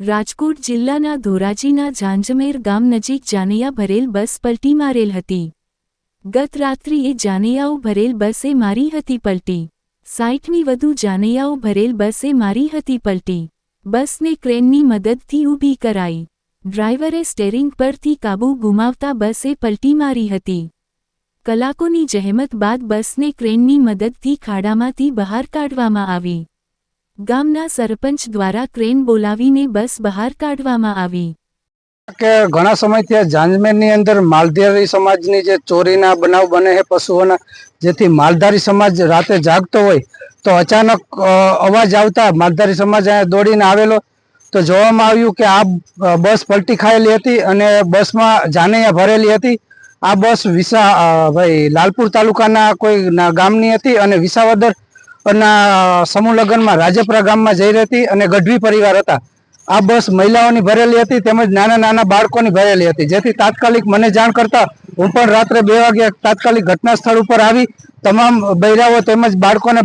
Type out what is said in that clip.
રાજકોટ જિલ્લાના ધોરાજીના ઝાંઝમેર ગામ નજીક જાનૈયા ભરેલ બસ પલટી મારેલ હતી. ગત રાત્રિએ જાનૈયાઓ ભરેલ બસે મારી હતી પલટી. સાઠની વધુ જાનૈયાઓ ભરેલ બસે મારી હતી પલટી. બસને ક્રેનની મદદથી ઊભી કરાઈ. ડ્રાઈવરે સ્ટેરિંગ પરથી કાબૂ ગુમાવતા બસે પલટી મારી હતી. કલાકોની જહેમત બાદ બસને ક્રેનની મદદથી ખાડામાંથી બહાર કાઢવામાં આવી. ગામના સરપંચ દ્વારા ક્રેન બોલાવીને બસ બહાર કાઢવામાં આવી. કે ઘણા સમયથી આ જાંજમેરની અંદર માલધારી સમાજની જે ચોરીના બનાવ બને છે પશુઓના, જેથી માલધારી સમાજ રાતે જાગતો હોય, તો અચાનક અવાજ આવતા માલધારી સમાજ અહીંયા દોડીને આવેલો. તો જોવામાં આવ્યું કે આ બસ પલટી ખાયેલી હતી અને બસમાં જાનૈયા ભરેલી હતી. આ બસ વિસા ભાઈ, લાલપુર તાલુકાના કોઈ ગામની હતી અને વિસાવદર ના સમૂહ લગ્નમાં રાજપરા ગામમાં જઈ રહી હતી અને ગઢવી પરિવાર હતા. આ બસ મહિલાઓની ભરેલી હતી તેમજ નાના નાના બાળકોની ભરેલી હતી. જેથી તાત્કાલિક મને જાણ કરતા હું પણ રાત્રે બે વાગે તાત્કાલિક ઘટના સ્થળ ઉપર આવી. તમામ બૈરાઓ તેમજ બાળકોને